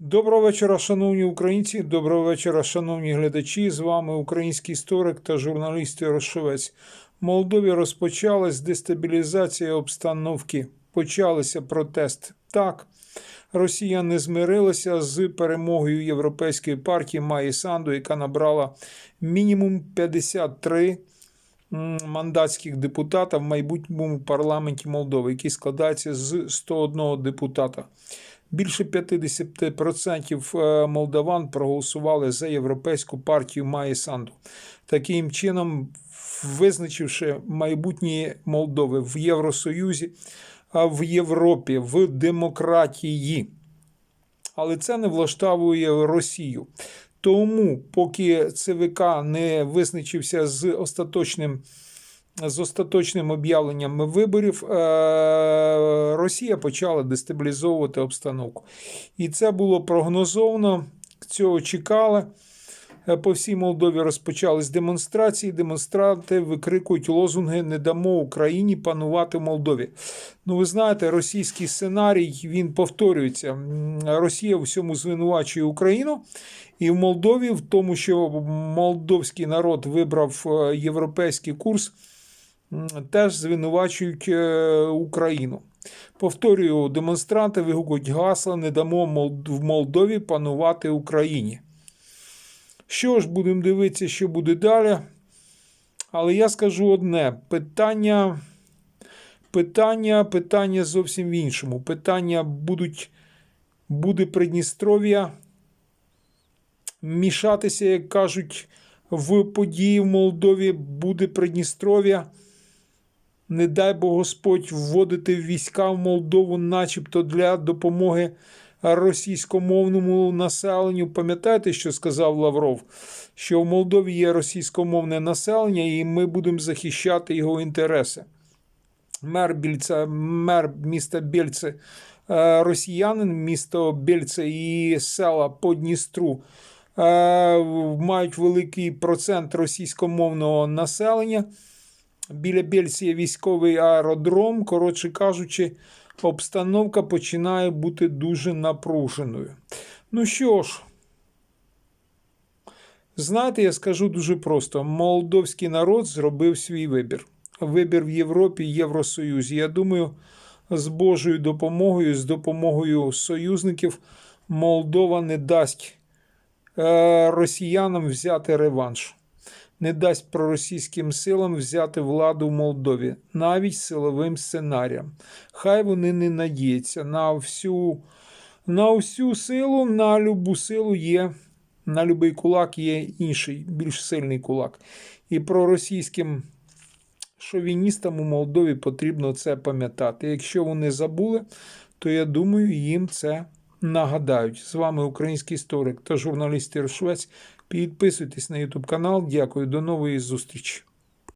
Доброго вечора, шановні українці. Доброго вечора, шановні глядачі. З вами український історик та журналіст Ярошовець. В Молдові розпочалась дестабілізація обстановки. Почалися протести. Так, Росія не змирилася з перемогою Європейської партії Маї Санду, яка набрала мінімум 53 мандатських депутата в майбутньому парламенті Молдови, який складається з 101 депутата. Більше 50% е, молдаван проголосували за європейську партію Маї Санду. Таким чином, визначивши майбутнє Молдови в Євросоюзі, в Європі, в демократії. Але це не влаштовує Росію. Тому, поки ЦВК не визначився з остаточним з остаточним об'явленням виборів е, Росія почала дестабілізовувати обстановку. І це було прогнозовано, цього чекали. Е, По всій Молдові розпочались демонстрації. Демонстранти викрикують лозунги Не дамо Україні панувати Молдові. Ну, ви знаєте, російський сценарій він повторюється. Росія в всьому звинувачує Україну. І в Молдові, в тому, що молдовський народ вибрав е, європейський курс, теж звинувачують е, Україну. Повторюю, демонстранти вигукують гасла Не дамо в Молдові панувати Україні. Що ж, будемо дивитися, що буде далі. Але я скажу одне: питання, питання, питання зовсім в іншому. Питання будуть, буде Придністров'я мішатися, як кажуть, в події в Молдові буде Придністров'я. Не дай Бог Господь вводити війська в Молдову, начебто для допомоги російськомовному населенню. Пам'ятаєте, що сказав Лавров? Що в Молдові є російськомовне населення, і ми будемо захищати його інтереси. Мер Більця, мер міста Бельце, е, росіянин, місто Бельце і села по Дністру е, мають великий процент російськомовного населення. Біля Бельці є військовий аеродром. Коротше кажучи, обстановка починає бути дуже напруженою. Ну що ж, знаєте, я скажу дуже просто: молдовський народ зробив свій вибір. Вибір в Європі, Євросоюзі. Я думаю, з Божою допомогою, з допомогою союзників, Молдова не дасть е, росіянам взяти реванш не дасть проросійським силам взяти владу в Молдові, навіть силовим сценаріям. Хай вони не надіються на всю, на всю силу, на любу силу є, на будь-який кулак є інший, більш сильний кулак. І проросійським шовіністам у Молдові потрібно це пам'ятати. Якщо вони забули, то я думаю, їм це нагадають. З вами український історик та журналіст Ір. Підписуйтесь на YouTube канал. Дякую, до нової зустрічі.